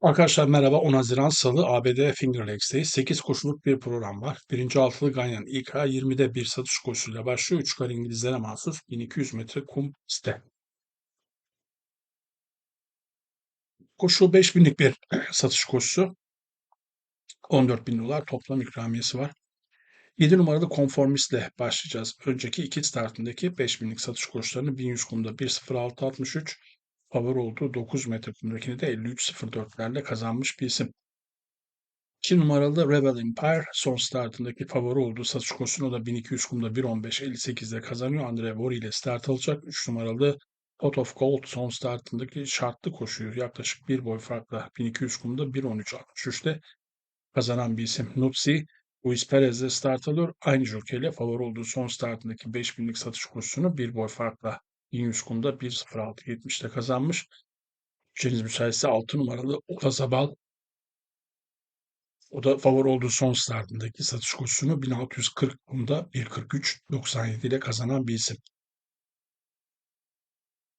Arkadaşlar merhaba. 10 Haziran Salı ABD Finger Lakes'teyiz. 8 koşuluk bir program var. Birinci altılı Ganyan İK 20'de bir satış koşusuyla başlıyor. 3 kare İngilizlere mahsus 1200 metre kum pistte. Koşu 5000'lik bir satış koşusu. 14 bin dolar toplam ikramiyesi var. 7 numaralı konformistle başlayacağız. Önceki iki startındaki 5000'lik satış koşularını 1100 kumda 1.06.63 favori olduğu 9 metre kumdakini de 53.04'lerle kazanmış bir isim. 2 numaralı Rebel Empire son startındaki favori olduğu satış koşusunu da 1200 kumda 1.15.58'de kazanıyor. Andre Vori ile start alacak. 3 numaralı Pot of Gold son startındaki şartlı koşuyu yaklaşık bir boy farkla 1200 kumda 1.13.63'te kazanan bir isim. Nupsi Luis Perez de start alıyor. Aynı jokeyle favori olduğu son startındaki 5000'lik satış koşusunu bir boy farkla 1100 kumda 1.06.70'te kazanmış. Bütçeniz müsaitse 6 numaralı Olazabal o da favori olduğu son startındaki satış koşusunu 1640 kumda 1.43.97 ile kazanan bir isim.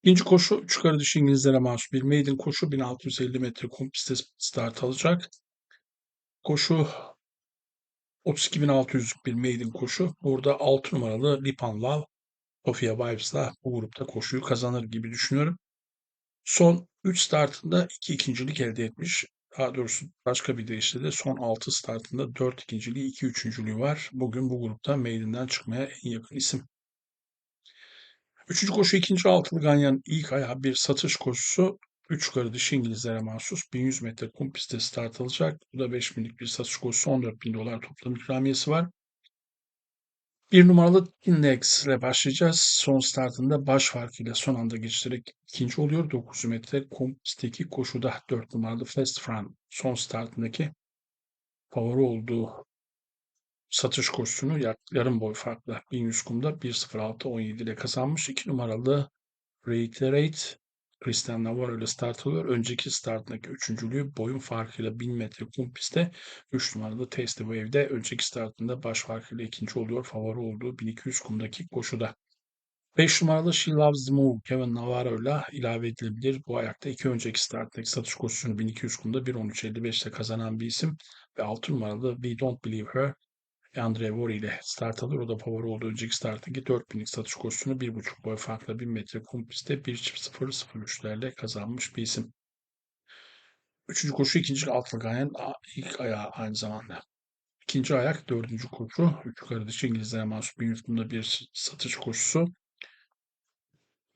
İkinci koşu üç karı dışı İngilizlere mahsus bir maiden koşu 1650 metre kum pistte start alacak. Koşu 32.600'lük bir maiden koşu. Burada 6 numaralı Lipan Love Sofia Vibes'la bu grupta koşuyu kazanır gibi düşünüyorum. Son 3 startında 2 ikincilik elde etmiş. Daha doğrusu başka bir deyişle de son 6 startında 4 ikinciliği, 2 üçüncülüğü var. Bugün bu grupta meydinden çıkmaya en yakın isim. Üçüncü koşu ikinci altılı Ganyan ilk ayağı bir satış koşusu. 3 karı dışı İngilizlere mahsus 1100 metre kum pistte start alacak. Bu da 5000'lik bir satış koşusu 14 bin dolar toplam ikramiyesi var. Bir numaralı Index ile başlayacağız. Son startında baş farkıyla son anda geçiştirerek ikinci oluyor. 900 metre kum pistteki koşuda 4 numaralı Fast Fran son startındaki favori olduğu satış koşusunu yarım boy farkla 1100 kumda 1.06.17 ile kazanmış. 2 numaralı Reiterate Christian Navarro ile start alıyor. Önceki startındaki üçüncülüğü boyun farkıyla 1000 metre kum pistte 3 numaralı Tasty Wave'de önceki startında baş farkıyla ikinci oluyor. Favori olduğu 1200 kumdaki koşuda. 5 numaralı She Loves the Move Kevin Navarro ile ilave edilebilir. Bu ayakta iki önceki starttaki satış koşusunu 1200 kumda 1.13.55'te kazanan bir isim. Ve 6 numaralı We Don't Believe Her Andre Vori ile start alır. O da favori olduğu önceki starttaki 4000'lik satış koşusunu 1.5 boy farkla 1000 metre kum pistte 1.003'lerle kazanmış bir isim. Üçüncü koşu ikinci altılı gayen ilk ayağı aynı zamanda. İkinci ayak dördüncü koşu. Üç yukarı dışı İngilizlere bir yutkumda bir satış koşusu.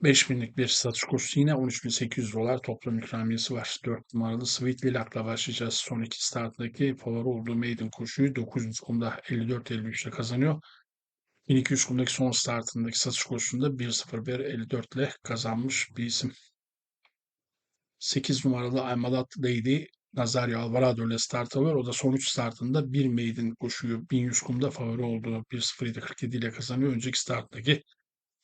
5000'lik bir satış koşusu yine 13.800 dolar toplam ikramiyesi var. 4 numaralı Sweet Lilak'la başlayacağız. Son iki starttaki favori olduğu maiden koşuyu 900 kumda 54-53'te kazanıyor. 1200 kumdaki son startındaki satış koşusunda 1.01.54 ile kazanmış bir isim. 8 numaralı Aymalat Lady Nazario Alvarado ile start alıyor. O da son 3 startında bir maiden koşuyu 1100 kumda favori olduğu 1.07.47 ile kazanıyor. Önceki starttaki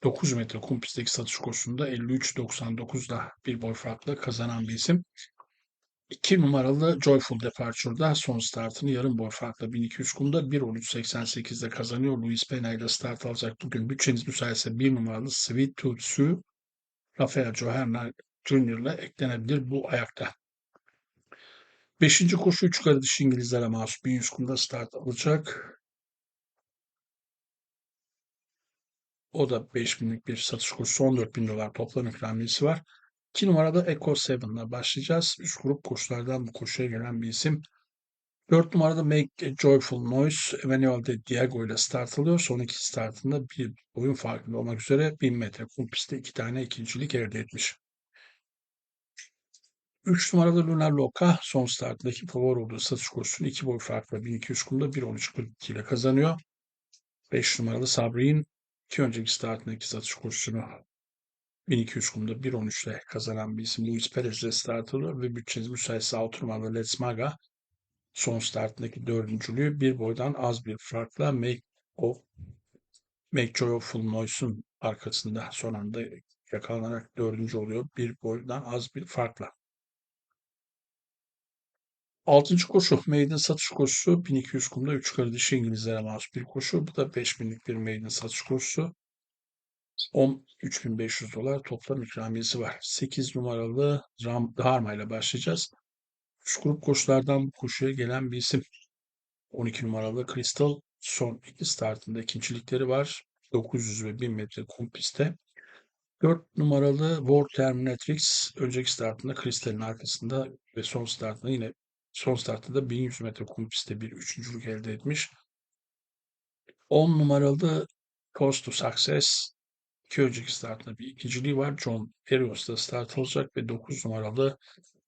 9 metre kum satış koşusunda 53.99'da bir boy farkla kazanan bir isim. 2 numaralı Joyful Departure'da son startını yarım boy farkla 1200 kumda 1.13.88'de kazanıyor. Luis Pena ile start alacak bugün. Bütçeniz müsaitse 1 numaralı Sweet Tooth Rafael Johanna Junior ile eklenebilir bu ayakta. Beşinci koşu 3 karı dişi İngilizlere mahsus 1100 kumda start alacak. O da 5000'lik bir satış koşusu 14 bin dolar toplam ikramiyesi var. 2 numarada Eco 7'la başlayacağız. Üst grup koşulardan bu koşuya gelen bir isim. 4 numarada Make a Joyful Noise Emmanuel de Diego ile start alıyor. Son iki startında bir oyun farkında olmak üzere 1000 metre kum pistte iki tane ikincilik elde etmiş. 3 numarada Lunar Loka son startındaki favori olduğu satış koşusunu 2 boy farkla 1200 kumda 1.13.42 ile kazanıyor. 5 numaralı Sabrin iki önceki startındaki satış koşusunu 1200 kumda 1.13 ile kazanan bir isim Luis Perez ile start alıyor ve bütçeniz müsaitse 6 numaralı Let's Maga son startındaki dördüncülüğü bir boydan az bir farkla Make of Make Joy of Full Noise'un arkasında son anda yakalanarak dördüncü oluyor. Bir boydan az bir farkla. Altıncı koşu maiden satış koşusu 1200 kumda 3 karı dişi İngilizlere mahsus bir koşu. Bu da 5000'lik bir maiden satış koşusu. 13.500 dolar toplam ikramiyesi var. 8 numaralı Ram Dharma ile başlayacağız. Üst grup koşulardan bu koşuya gelen bir isim. 12 numaralı Crystal son iki startında ikincilikleri var. 900 ve 1000 metre kum pistte. 4 numaralı War Terminatrix önceki startında Crystal'in arkasında ve son startında yine son startında 1100 metre kum pistte bir üçüncülük elde etmiş. 10 numaralı Cost to Success iki önceki startında bir ikinciliği var. John Erios'ta start alacak ve 9 numaralı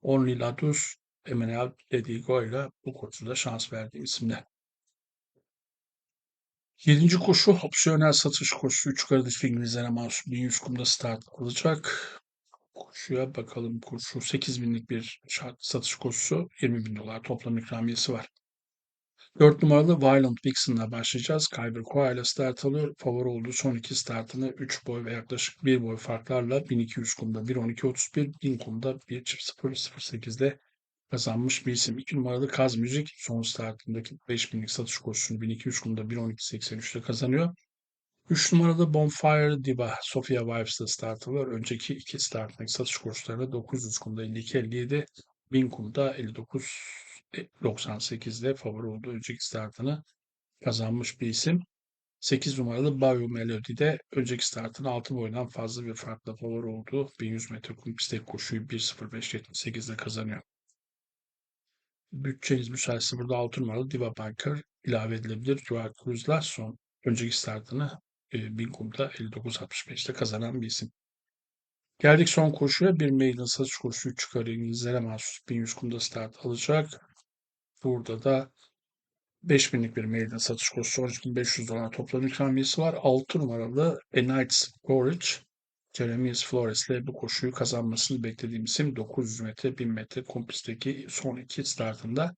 Only Ladus Emmanuel Dedigo ile bu koşuda şans verdiği isimler. Yedinci koşu opsiyonel satış koşusu. Üç kardeş İngilizlere mahsus 1100 kumda start alacak. Koşuya bakalım. Koşu 8 binlik bir şart satış koşusu. 20 bin dolar toplam ikramiyesi var. 4 numaralı Violent Vixen'la başlayacağız. Kyber Koa ile start alıyor. Favori olduğu son iki startını 3 boy ve yaklaşık 1 boy farklarla 1200 kumda 1.12.31, 1000 kumda 1.008'de kazanmış bir isim. 2 numaralı Kaz Müzik son startındaki 5000'lik satış koşusunu 1200 kumda 1.12.83'te kazanıyor. 3 numaralı Bonfire Diva Sofia Vibes'da start alıyor. Önceki iki startındaki satış koşularında 900 kumda 52.57, 1000 kumda 59 98'de favori olduğu önceki startını kazanmış bir isim. 8 numaralı Bayou Melody'de önceki startın 6 boyundan fazla bir farkla favori olduğu 1100 metre kum pistte koşuyu 1.05.78'de kazanıyor. Bütçeniz müsaitse burada 6 numaralı Diva Banker ilave edilebilir. Joao Cruz'la son önceki startını e, 1000 kumda 59.65'te kazanan bir isim. Geldik son koşuya. Bir maiden satış koşusu 3 çıkarı İngilizlere mahsus 1100 kumda start alacak. Burada da 5000'lik bir mailden satış koşusu 13.500 dolar toplam ikramiyesi var. 6 numaralı A Night's Courage Jeremias Flores ile bu koşuyu kazanmasını beklediğim isim 900 metre 1000 metre kompisteki son iki startında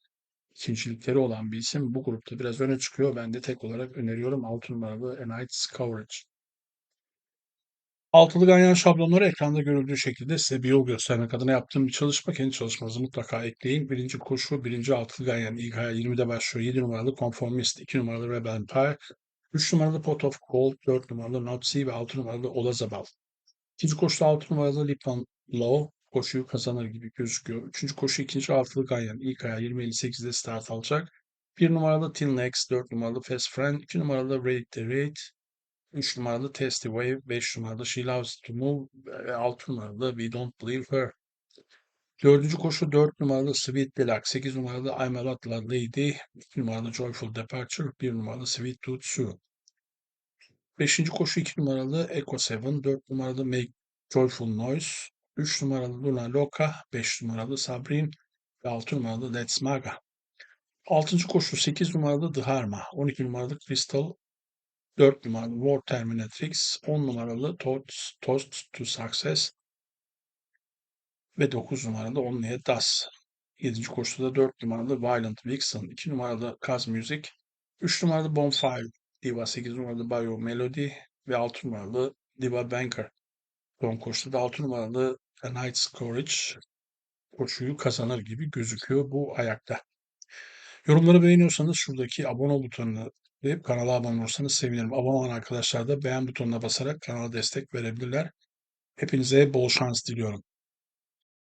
ikincilikleri olan bir isim. Bu grupta biraz öne çıkıyor. Ben de tek olarak öneriyorum 6 numaralı A Night's Courage. Altılı ganyan şablonları ekranda görüldüğü şekilde size bir yol göstermek adına yaptığım bir çalışma. Kendi çalışmanızı mutlaka ekleyin. Birinci koşu, birinci altılı ganyan aya 20'de başlıyor. 7 numaralı Conformist, 2 numaralı Rebel Empire, 3 numaralı Pot of Gold, 4 numaralı Nazi ve 6 numaralı Olazabal. İkinci koşuda 6 numaralı Lipton Low koşuyu kazanır gibi gözüküyor. Üçüncü koşu ikinci altılı ganyan ilk aya 20.58'de start alacak. 1 numaralı Next, 4 numaralı Fast Friend, 2 numaralı Raid the Raid, 3 numaralı Testy Wave, 5 numaralı She Loves to Move ve 6 numaralı We Don't Believe Her. Dördüncü koşu 4 numaralı Sweet Deluxe, 8 numaralı I'm a Lot Lady, 2 numaralı Joyful Departure, 1 numaralı Sweet Tooth Sue. Beşinci koşu 2 numaralı Echo 7, 4 numaralı Make Joyful Noise, 3 numaralı Luna Loca, 5 numaralı Sabrin ve 6 numaralı Let's Maga. Altıncı koşu 8 numaralı The Harma, 12 numaralı Crystal, 4 numaralı War Terminatrix, 10 numaralı Toast, Toast to Success ve 9 numaralı Only'e Das. 7. koşuda 4 numaralı Violent Vixen, 2 numaralı Kaz Music, 3 numaralı Bonfire, Diva 8 numaralı Bio Melody ve 6 numaralı Diva Banker. Son koşuda 6 numaralı A Night's Courage koşuyu kazanır gibi gözüküyor bu ayakta. Yorumları beğeniyorsanız şuradaki abone ol butonuna tıklayıp kanala abone olursanız sevinirim. Abone olan arkadaşlar da beğen butonuna basarak kanala destek verebilirler. Hepinize bol şans diliyorum.